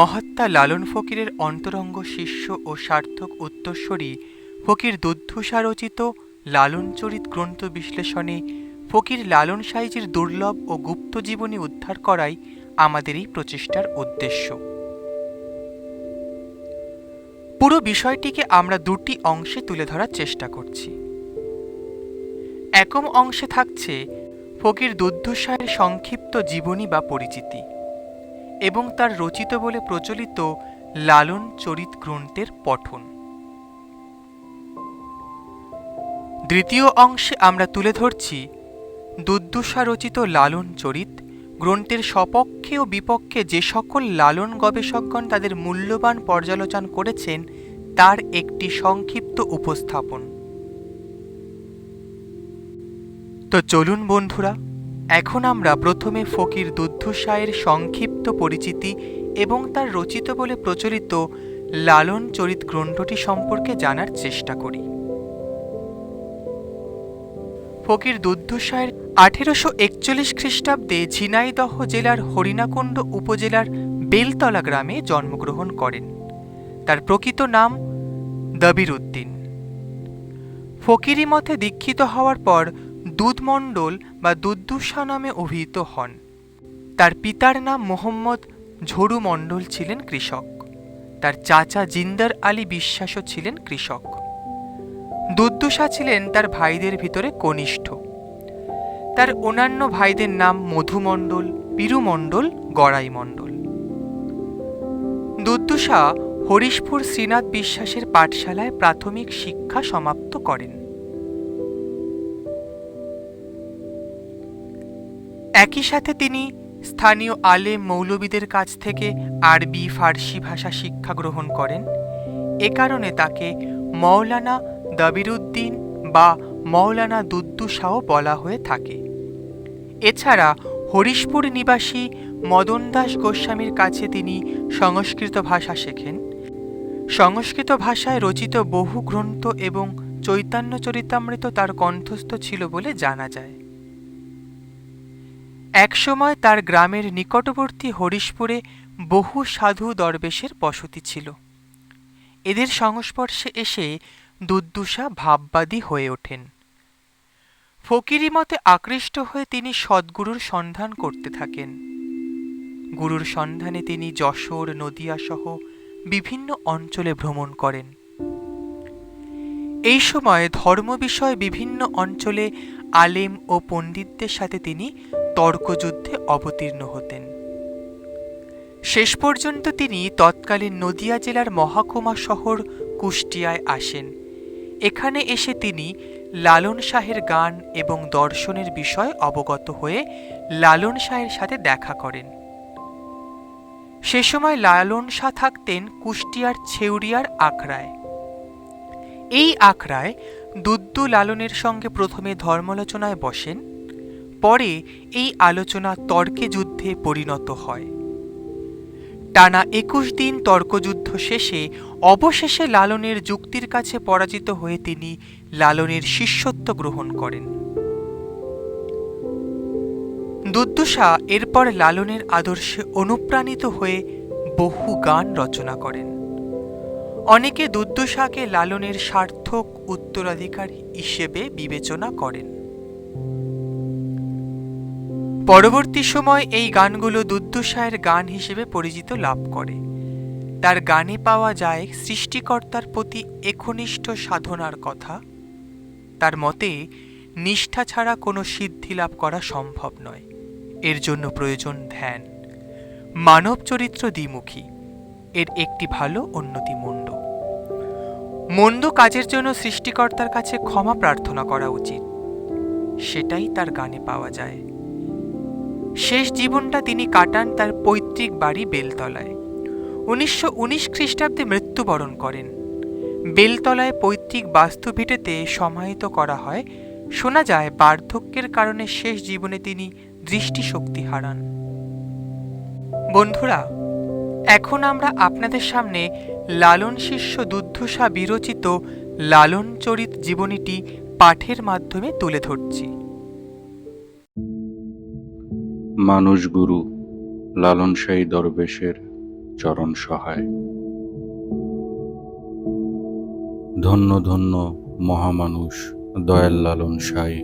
মহাত্মা লালন ফকিরের অন্তরঙ্গ শিষ্য ও সার্থক উত্তরস্বরী ফকির দুদ্ধুষা রচিত লালন চরিত গ্রন্থ বিশ্লেষণে ফকির লালন সাইজির দুর্লভ ও গুপ্ত জীবনী উদ্ধার করাই আমাদের এই প্রচেষ্টার উদ্দেশ্য। পুরো বিষয়টিকে আমরা দুটি অংশে তুলে ধরার চেষ্টা করছি। একম অংশে থাকছে ফকির দুদ্ধুষায়ের সংক্ষিপ্ত জীবনী বা পরিচিতি। এবং তার রচিত বলে প্রচলিত লালন চরিত গ্রন্থের পঠন। দ্বিতীয় অংশে আমরা তুলে ধরছি দুদ্দুষা রচিত লালন চরিত গ্রন্থের সপক্ষে ও বিপক্ষে যে সকল লালন গবেষকগণ তাদের মূল্যবান পর্যালোচনা করেছেন, তার একটি সংক্ষিপ্ত উপস্থাপন। তো চলুন বন্ধুরা এখন আমরা প্রথমে ফকির দুদ্ধুসায়ের সংক্ষিপ্ত পরিচিতি এবং তার রচিত বলে প্রচলিত লালন চরিত গ্রন্থটি সম্পর্কে জানার চেষ্টা করি। ফকির দুদ্ধুসায়ের আঠেরোশো একচল্লিশ খ্রিস্টাব্দে ঝিনাইদহ জেলার হরিণাকুণ্ড উপজেলার বেলতলা গ্রামে জন্মগ্রহণ করেন। তার প্রকৃত নাম দবির উদ্দিন। ফকিরি মতে দীক্ষিত হওয়ার পর দুধমণ্ডল বা দুদ্দুষা নামে অভিহিত হন। তার পিতার নাম মোহাম্মদ ঝরু মণ্ডল ছিলেন কৃষক। তার চাচা জিন্দার আলী বিশ্বাসও ছিলেন কৃষক। দুদ্দুষা ছিলেন তার ভাইদের ভিতরে কনিষ্ঠ। তার অন্যান্য ভাইদের নাম মধুমণ্ডল, পিরুমণ্ডল গড়াই মণ্ডল দুদ্দুষা হরিশপুর শ্রীনাথ বিশ্বাসের পাঠশালায় প্রাথমিক শিক্ষা সমাপ্ত করেন। একই সাথে তিনি স্থানীয় আলেম মৌলবীদের কাছ থেকে আরবি, ফার্সি ভাষা শিক্ষা গ্রহণ করেন। এ কারণে তাকে মৌলানা দাবিরুদ্দিন বা মৌলানা দুদ্দুসাও বলা হয়ে থাকে। এছাড়া হরিশপুর নিবাসী মদন দাস গোস্বামীর কাছে তিনি সংস্কৃত ভাষা শেখেন। সংস্কৃত ভাষায় রচিত বহু গ্রন্থ এবং চৈতন্য চরিতামৃত তার কণ্ঠস্থ ছিল বলে জানা যায়। একসময় তার গ্রামের নিকটবর্তী হরিশপুরে বহু সাধু দরবেশের বসতি ছিল। এদের সংস্পর্শে এসে দুদ্দুষা ভাববাদী হয়ে ওঠেন। ফকিরি মতে আকৃষ্ট হয়ে তিনি সদ্গুরুর সন্ধান করতে থাকেন। গুরুর সন্ধানে তিনি যশোর নদিয়া সহ বিভিন্ন অঞ্চলে ভ্রমণ করেন। এই সময় ধর্ম বিষয়ে বিভিন্ন অঞ্চলে আলেম ও পণ্ডিতদের সাথে তিনি তর্কযুদ্ধে অবতীর্ণ হতেন। শেষ পর্যন্ত তিনি তৎকালীন নদিয়া জেলার মহাকুমা শহর কুষ্টিয়ায় আসেন। এখানে এসে তিনি লালন শাহের গান এবং দর্শনের বিষয় অবগত হয়ে লালন শাহের সাথে দেখা করেন। সে সময় লালন শাহ থাকতেন কুষ্টিয়ার ছেউরিয়ার আখড়ায়। এই আখড়ায় দুদ্দু লালনের সঙ্গে প্রথমে ধর্মালোচনায় বসেন, পরে এই আলোচনা তর্কে যুদ্ধে পরিণত হয়। টানা একুশ দিন তর্কযুদ্ধ শেষে অবশেষে লালনের যুক্তির কাছে পরাজিত হয়ে তিনি লালনের শিষ্যত্ব গ্রহণ করেন। দুদ্দুষা এরপর লালনের আদর্শে অনুপ্রাণিত হয়ে বহু গান রচনা করেন। অনেকে দুদ্দুষাকে লালনের সার্থক উত্তরাধিকারী হিসেবে বিবেচনা করেন। পরবর্তী সময় এই গানগুলো দুদ্দুষায়ের গান হিসেবে পরিচিত লাভ করে। তার গানে পাওয়া যায় সৃষ্টিকর্তার প্রতি একনিষ্ঠ সাধনার কথা। তার মতে, নিষ্ঠা ছাড়া কোনো সিদ্ধি লাভ করা সম্ভব নয়। এর জন্য প্রয়োজন ধ্যান। মানব চরিত্র দ্বিমুখী। এর একটি ভালো, অন্যটি মন্দ। মন্দ কাজের জন্য সৃষ্টিকর্তার কাছে ক্ষমা প্রার্থনা করা উচিত। সেটাই তার গানে পাওয়া যায়। শেষ জীবনটা তিনি কাটান তার পৈতৃক বাড়ি বেলতলায়। উনিশশো উনিশ খ্রিস্টাব্দে মৃত্যুবরণ করেন। বেলতলায় পৈতৃক বাস্তুভিটেতে সমাহিত করা হয়। শোনা যায়, বার্ধক্যের কারণে শেষ জীবনে তিনি দৃষ্টিশক্তি হারান। বন্ধুরা এখন আমরা আপনাদের সামনে লালন শিষ্য দুদ্ধুষা বিরচিত লালন চরিত জীবনীটি পাঠের মাধ্যমে তুলে ধরছি। মানুষ গুরু, লালন শাহী দরবেশের চরণ সহায়। ধন্য ধন্য মহামানুষ, দয়াল লালন সাই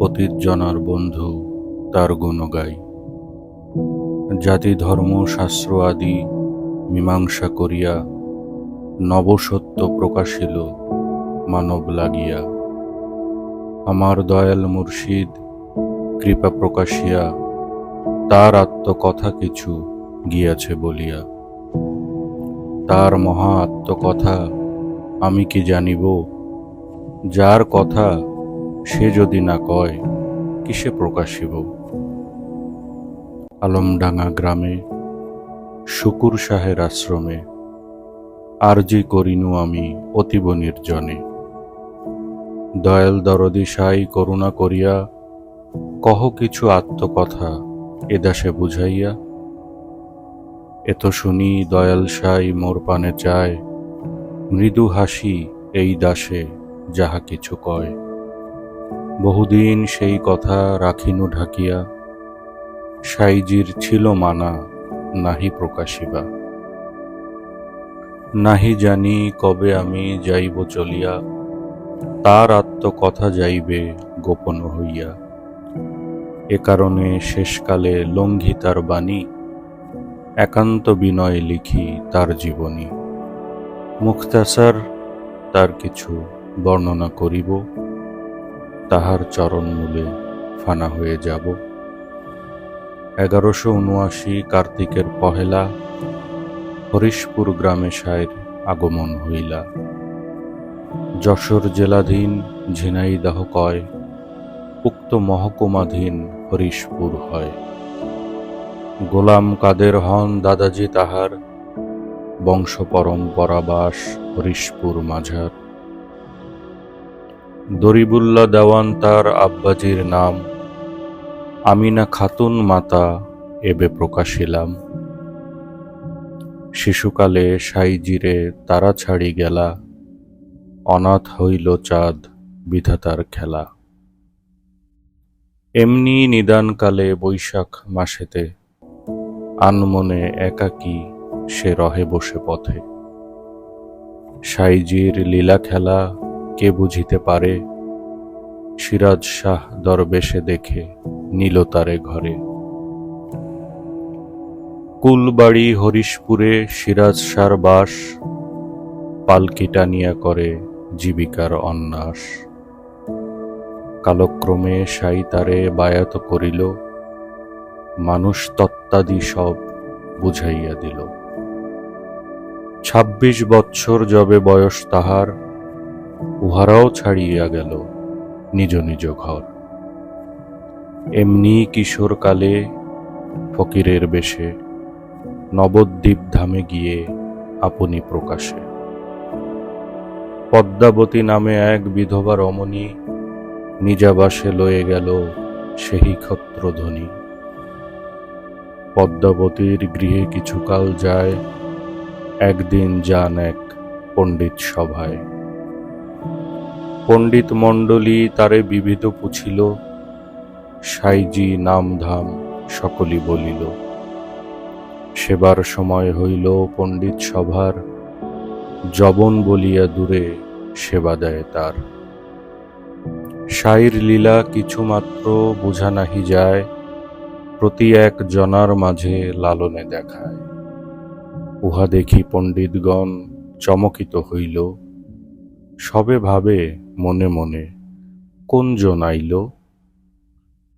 পতিত জনার বন্ধু তার গুণ গাই জাতি, ধর্ম, শাস্ত্র আদি মীমাংসা করিয়া নবসত্য প্রকাশিল মানব লাগিয়া। আমার দয়াল মুর্শিদ, কৃপা প্রকাশিয়া তার আত্মকথা কিছু গিয়াছে বলিয়া। তার মহা আত্মকথা আমি কি জানিব? যার কথা সে যদি না কয়, কিসে প্রকাশিব? আলমডাঙ্গা গ্রামে, শুকুর শাহের আশ্রমে আরজি করিনু আমি অতীব নির্জনে। দয়াল দরদি সাই করুণা করিয়া, কহ কিছু আত্মকথা এ দাসে বুঝাইয়া। এত শুনি দয়াল সাই মোর পানে চায়, মৃদু হাসি এই দাসে যাহা কিছু কয়। বহুদিন সেই কথা রাখিনু ঢাকিয়া সাইজির ছিল মানা, নাহি প্রকাশিবা। নাহি জানি কবে আমি যাইব চলিয়া, তার আত্মকথা যাইবে গোপন হইয়া। এ কারণে শেষকালে লঙ্ঘি তার বাণী, একান্ত বিনয় লিখি তার জীবনী। মুখতাসার তার কিছু বর্ণনা করিব, তাহার চরণমূলে ফানা হয়ে যাব। এগারোশো উনআশি কার্তিকের পহেলা হরিশপুর গ্রামে সায়ের আগমন হইলা। যশোর জেলাধীন ঝিনাইদাহ কয়, উক্ত মহকুমাধীন হরিশপুর হয়। গোলাম কাদের হন দাদাজি তাহার বংশ পরম্পরা বাস হরিশপুর মাঝার। দরিবুল্লা দেওয়ান তার আব্বাজির নাম আমিনা খাতুন মাতা এবে প্রকাশিলাম। শিশুকালে সাইজিরে তারা ছাড়ি গেলা, অনাথ হইল চাঁদ বিধাতার খেলা। এমনি নিদানকালে বৈশাখ মাসেতে, আনমনে একাকী সে রহে বসে পথে। সাইজির লীলা খেলা কে বুঝিতে পারে? সিরাজ শাহ দরবেশে দেখে নিল তারে ঘরে। কুলবাড়ি হরিশপুরে সিরাজ শার বাস, পালকি টানিয়া করে জীবিকার অন্যাস কালক্রমে সাই তারে বায়াত করিল, মানুষ তত্ত্বাদি সব বুঝাইয়া দিল। ছাব্বিশ বৎসর যবে বয়স তাহার, উহারাও ছাড়িয়া গেল নিজ নিজ ঘর। এমনি কিশোরকালে ফকিরের বেশে নবদ্বীপ ধামে গিয়ে আপনি প্রকাশে। পদ্মাবতী নামে এক বিধবা রমণী নিজাবাসে লয়ে গেল সেই ক্ষত্রধ্বনি। পদ্মাবতীর গৃহে কিছুকাল যায়, একদিন যান এক পণ্ডিত সভায়। পণ্ডিত মণ্ডলী তারে বিবিধ পুছিল সাইজি নামধাম সকলই বলিল, সেবার সময় হইল পণ্ডিত সভার। জবন বলিয়া দূরে সেবা দেয় তার। সাইর লীলা কিছুমাত্র বোঝা নাহি যায়, প্রতি এক জনার মাঝে লালনে দেখায়। উহা দেখি পণ্ডিতগণ চমকিত হইল। সবে ভাবে মনে মনে, কোন জন আইল?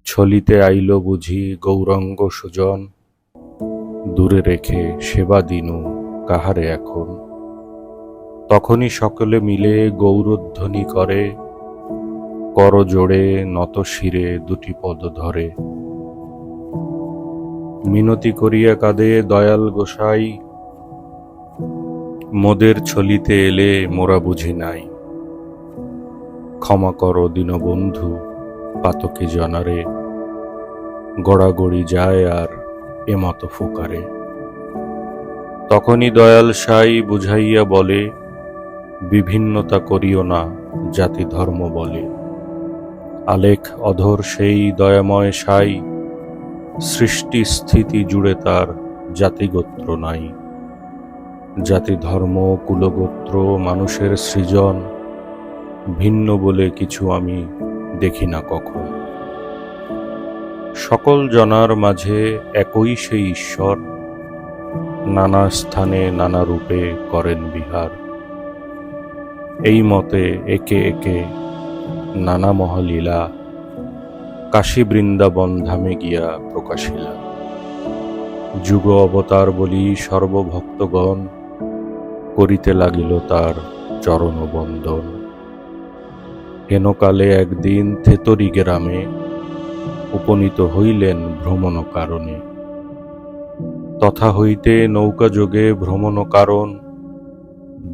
ছলিতে আইল বুঝি গৌরাঙ্গ সুজন। দূরে রেখে সেবা দিনু কাহারে এখন। তখনই সকলে মিলে গৌরধ্বনি করে। কর জোড়ে নত শিরে দুটি পদ ধরে। মিনতি করিয়া কাঁদে দয়াল গোসাই। মোদের ছলিতে এলে মোরা বুঝি নাই। ক্ষমা কর দীনবন্ধু। পাতকি জনারে, গড়াগড়ি যায় আর এমত ফুকারে। তখনই দয়াল সাই বুঝাইয়া বলে, বিভিন্নতা করিও না জাতি ধর্ম বলে। আলেখ অধর সেই দয়াময় সাই, সৃষ্টি স্থিতি জুড়ে তার জাতিগোত্র নাই। জাতি ধর্ম, কুলগোত্র, মানুষের সৃজন, ভিন্ন বলে কিছু আমি দেখি না কখন। সকল জনার মাঝে একই সেই ঈশ্বর, নানা স্থানে নানা রূপে করেন বিহার। এই মতে একে একে নানা মহালীলা কাশী বৃন্দাবন ধামে গিয়া প্রকাশিলা। যুগ অবতার বলি সর্বভক্তগণ করিতে লাগিল তার চরণ বন্দন হেনকালে একদিন থেতরি গ্রামে উপনীত হইলেন ভ্রমণ কারণে। তথা হইতে নৌকা যোগে ভ্রমণ কারণ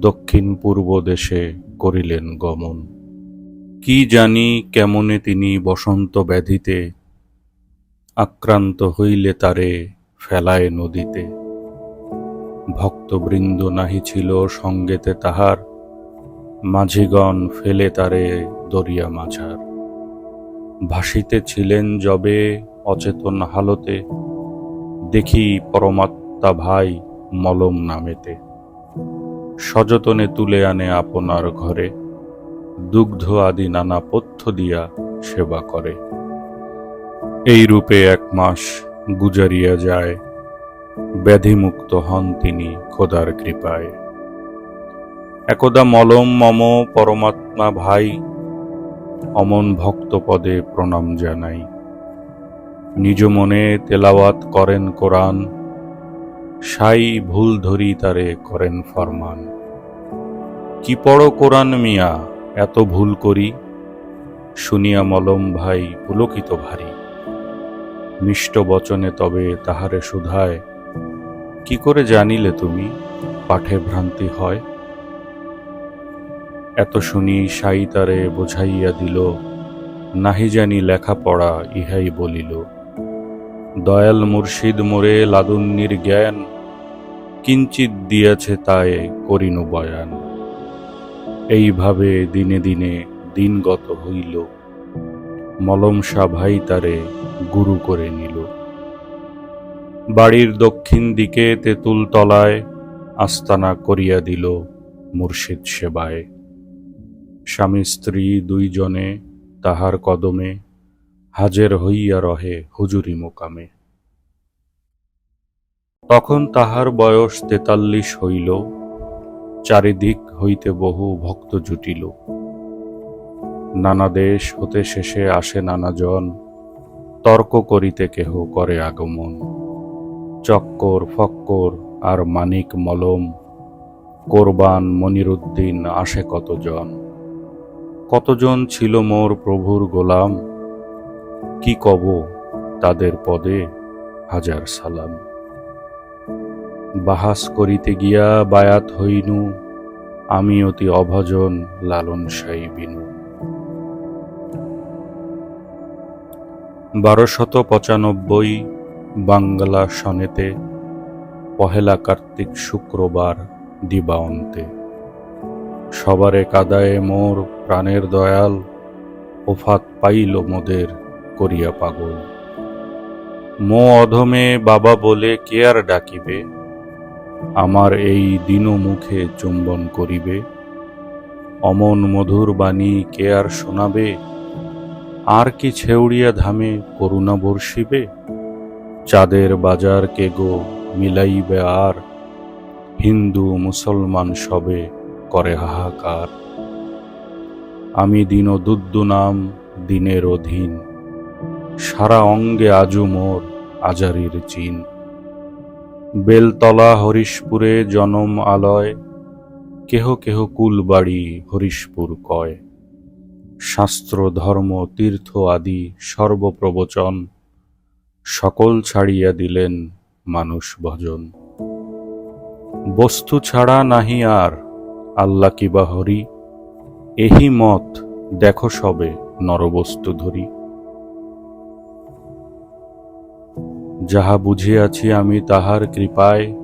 দক্ষিণ পূর্ব দেশে করিলেন গমন। কি জানি কেমনে তিনি বসন্ত ব্যাধিতে আক্রান্ত হইলে তারে ফেলায় নদীতে। ভক্তবৃন্দ নাহি ছিল সঙ্গেতে তাহার মাঝিগণ ফেলে তারে দরিয়া মাঝার। ভাসিতে ছিলেন যবে অচেতন হালতে, দেখি পরমাত্মা ভাই মলম নামেতে। সযতনে তুলে আনে আপনার ঘরে, দুগ্ধ আদি নানা পথ্য দিয়া সেবা করে। এই রূপে এক মাস গুজারিয়া যায়, ব্যাধিমুক্ত হন তিনি খোদার কৃপায়। একদা মলম মম পরমাত্মা ভাই, অমন ভক্ত পদে প্রণাম জানাই। নিজ মনে তেলাওয়াত করেন কোরআন, সাই ভুল ধরি তারে করেন ফরমান। কি পড়ো কোরআন মিয়া, এত ভুল করি? শুনিয়া মলম ভাই পুলকিত ভারী। মিষ্ট বচনে তবে তাহারে শুধায়, কি করে জানিলে তুমি পাঠে ভ্রান্তি হয়? এত শুনি সাই তারে বোঝাইয়া দিল, নাহি জানি লেখাপড়া ইহাই বলিল। দয়াল মুর্শিদ মোরে লাদুন্নির জ্ঞান কিঞ্চিত দিয়াছে তাই করিনু বয়ান। এইভাবে দিনে দিনে দিনগত হইল। মলম ভাই তারে গুরু করে নিল। বাড়ির দক্ষিণ দিকে তেঁতুল তলায় আস্তানা করিয়া দিল মুর্শিদ সেবায়। স্বামী স্ত্রী দুইজনে তাহার কদমে হাজের হইয়া রহে হুজুরি মোকামে। তখন তাহার বয়স তেতাল্লিশ হইল, চারিদিক হইতে বহু ভক্ত জুটিল। নানা দেশ হতে শেষে আসে নানাজন, তর্ক করিতে কেহ করে আগমন। চক্কর, ফক্কর আর মানিক মলম, কোরবান, মনিরুদ্দিন আসে কতজন। কতজন ছিল মোর প্রভুর গোলাম? কি কব তাদের পদে হাজার সালাম। বাহাস করিতে গিয়া বায়াত হইনু, আমি অতি অভাজন লালন সাই বিনু বারোশত পঁচানব্বই বাংলা সনেতে, পহেলা কার্তিক শুক্রবার দিবান্তে। সবারে কাদায়ে মোর প্রাণের দয়াল, ওফাত পাইল মোদের করিয়া পাগল। মো অধমে বাবা বলে কে আর ডাকিবে? আমার এই দিন মুখে চুম্বন করিবে। অমন মধুর বাণী কে আর শোনাবে? আর কি ছেউড়িয়া ধামে করুণা বর্ষিবে? চাঁদের বাজার কে গো মিলাইবে আর? হিন্দু মুসলমান সবে করে হাহাকার। আমি দিন দুদ্দু নাম দিনের অধীন। সারা অঙ্গে আজু মোর আজারির চিন। বেলতলা হরিশপুরে জনম আলয়, কেহ কেহ কুলবাড়ি হরিশপুর কয়। শাস্ত্র, ধর্ম, তীর্থ আদি সর্বপ্রবচন, সকল ছাড়িয়া দিলেন মানুষ ভজন। বস্তু ছাড়া নাহি আর আল্লাহ কিবা হরি? এহি মত দেখো সবে নরবস্তু ধরি। যাহা বুঝিয়াছি আমি তাহার কৃপায়,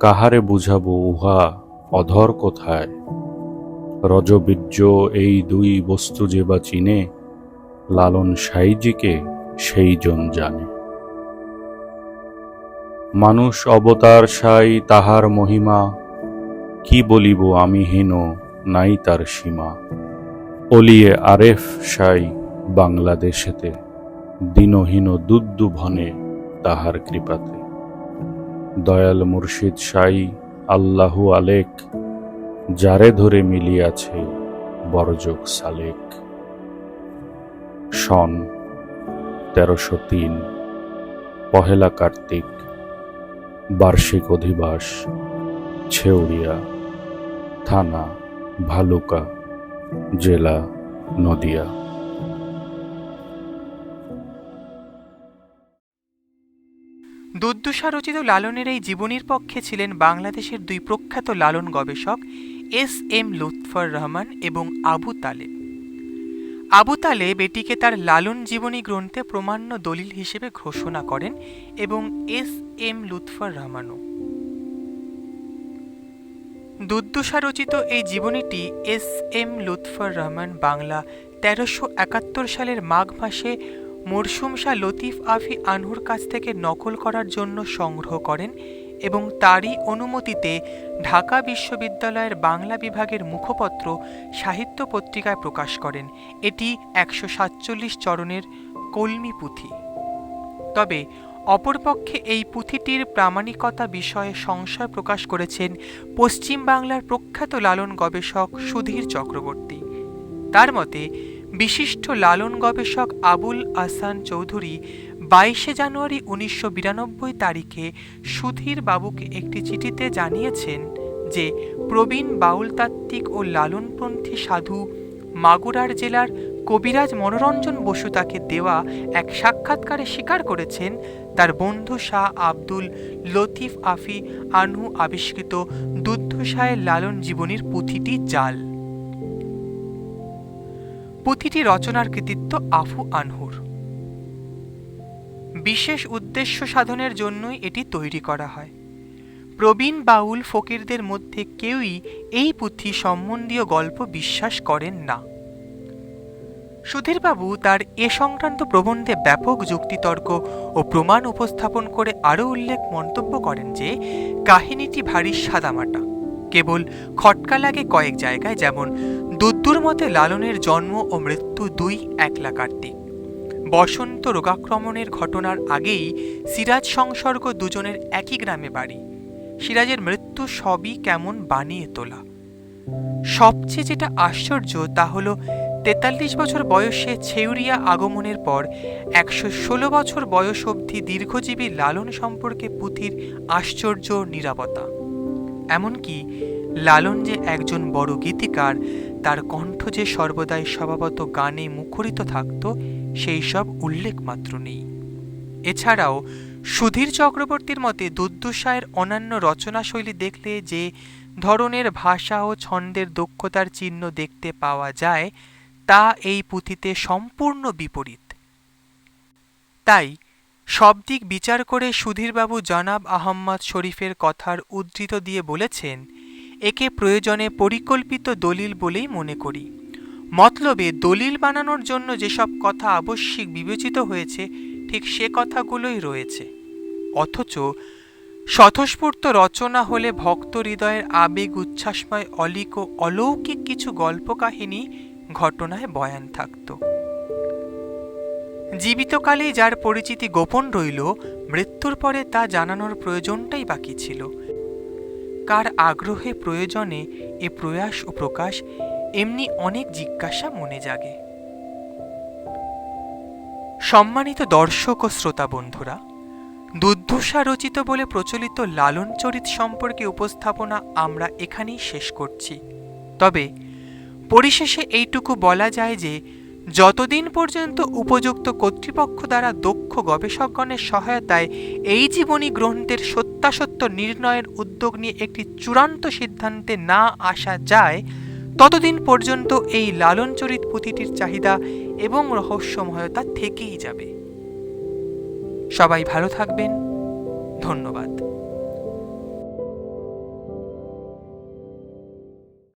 কাহারে বুঝাবো উহা অধর কোথায়? রজবীর্য এই দুই বস্তু যে বা চিনে, লালন সাইজিকে সেই জন জানে। মানুষ অবতার সাই তাহার মহিমা কি বলিব আমি হীন, নাই তার সীমা। অলিয়ে আরেফ সাই বাংলাদেশেতে, দিনহীন দুদ্দু ভনে তাহার কৃপাতে। দয়াল মুর্শিদ সাই আল্লাহু আলেক, যারে ধরে মিলিয়াছে বরযোগ সালেক। সন তেরোশো তিন, পহেলা কার্তিক, বার্ষিক অধিবাস। ছেউড়িয়া, থানা, ভালুকা, জেলা, নদিয়া। দুর্দশা রচিত লালনের এই জীবনীর পক্ষে ছিলেন বাংলাদেশের দুই প্রখ্যাত লালন গবেষক এস এম লুৎফর রহমান এবং আবু তালেব। আবু তালেব এটিকে তার লালন জীবনী গ্রন্থে প্রমাণ্য দলিল হিসেবে ঘোষণা করেন এবং এস এম লুৎফর রহমানও। দুর্দশা রচিত এই জীবনীটি এস এম লুৎফর রহমান বাংলা তেরোশো একাত্তর সালের মাঘ মাসে মরসুম শাহ লতিফ আফি আনহুর কাছ থেকে নকল করার জন্য সংগ্রহ করেন এবং তারই অনুমতিতে ঢাকা বিশ্ববিদ্যালয়ের বাংলা বিভাগের মুখপত্র সাহিত্য পত্রিকায় প্রকাশ করেন। এটি একশো সাতচল্লিশ চরণের কলমি পুঁথি। তবে অপরপক্ষে এই পুঁথিটির প্রামাণিকতা বিষয়ে সংশয় প্রকাশ করেছেন পশ্চিম বাংলার প্রখ্যাত লালন গবেষক সুধীর চক্রবর্তী। তার মতে, বিশিষ্ট লালন গবেষক আবুল আসান চৌধুরী বাইশে জানুয়ারি উনিশশো বিরানব্বই তারিখে সুধীর বাবুকে একটি চিঠিতে জানিয়েছেন যে, প্রবীণ বাউলতাত্ত্বিক ও লালনপন্থী সাধু মাগুরার জেলার কবিরাজ মনোরঞ্জন বসু তাকে দেওয়া এক সাক্ষাৎকারে স্বীকার করেছেন, তার বন্ধু শাহ আব্দুল লতিফ আফি আনহু আবিষ্কৃত শাহের লালন জীবনীর পুঁথিটি জাল। পুঁথিটি রচনার কৃতিত্ব আফু আনহুর। বিশেষ উদ্দেশ্য সাধনের জন্যই এটি তৈরি করা হয়। প্রবীণ বাউল ফকিরদের মধ্যে কেউই এই পুঁথি সম্বন্ধীয় গল্প বিশ্বাস করেন না। সুধীরবাবু তার এ সংক্রান্ত প্রবন্ধে ব্যাপক যুক্তিতর্ক ও প্রমাণ উপস্থাপন করে আরও উল্লেখ মন্তব্য করেন যে, কাহিনীটি ভারী সাদামাটা। কেবল খটকা লাগে কয়েক জায়গায়, যেমন, দুদ্দুর মতে লালনের জন্ম ও মৃত্যু দুই একলা কার্তিক। বসন্ত রোগাক্রমণের ঘটনার আগেই সিরাজ সংসর্গ দুজনের একই গ্রামে বাড়ি। সিরাজের মৃত্যু সবই কেমন বানিয়ে তোলা। সবচেয়ে যেটা আশ্চর্য তা হল তেতাল্লিশ বছর বয়সে ছেউরিয়া আগমনের পর একশো ষোলো বছর বয়স অবধি দীর্ঘজীবী লালন সম্পর্কে পুঁথির আশ্চর্য নিরাপত্তা। এমনকি লালন যে একজন বড় গীতিকার, তার কণ্ঠ যে সর্বদাই স্বভাবত গানে মুখরিত থাকত, সেই সব উল্লেখ মাত্র নেই। এছাড়াও সুধীর চক্রবর্তীর মতে দুর্দশায়ের অন্যান্য রচনাশৈলী দেখলে যে ধরনের ভাষা ও ছন্দের দক্ষতার চিহ্ন দেখতে পাওয়া যায় তা এই পুঁথিতে সম্পূর্ণ বিপরীত। তাই সব দিক বিচার করে সুধীরবাবু জনাব আহম্মদ শরীফের কথার উদ্ধৃত দিয়ে বলেছেন, একে প্রয়োজনে পরিকল্পিত দলিল বলেই মনে করি। মতলবে দলিল বানানোর জন্য যেসব কথা আবশ্যিক বিবেচিত হয়েছে, ঠিক সে কথাগুলোই রয়েছে। অথচ স্বতঃস্ফূর্ত রচনা হলে ভক্ত হৃদয়ের আবেগ, উচ্ছ্বাসময়, অলিক ও অলৌকিক কিছু গল্প কাহিনী ঘটনায় বয়ান থাকত। জীবিতকালে যার পরিচিতি গোপন রইল, মৃত্যুর পরে তা জানানোর প্রয়োজনটাই বাকি ছিল। কার আগ্রহে প্রয়োজনে এ প্রয়াস ও প্রকাশ, এমনি অনেক জিজ্ঞাসা মনে জাগে। সম্মানিত দর্শক ও শ্রোতা বন্ধুরা, দুর্দশা রচিত বলে প্রচলিত লালন চরিত সম্পর্কে উপস্থাপনা আমরা এখানেই শেষ করছি। তবে পরিশেষে এইটুকু বলা যায় যে, যতদিন পর্যন্ত উপযুক্ত কর্তৃপক্ষ দ্বারা দক্ষ গবেষকগণের সহায়তায় এই জীবনী গ্রন্থের সত্যাসত্য নির্ণয়ের উদ্যোগ নিয়ে একটি চূড়ান্ত সিদ্ধান্তে না আসা যায়, ততদিন পর্যন্ত এই লালনচরিত পুঁথিটির চাহিদা এবং রহস্যময়তা থেকেই যাবে। সবাই ভালো থাকবেন। ধন্যবাদ।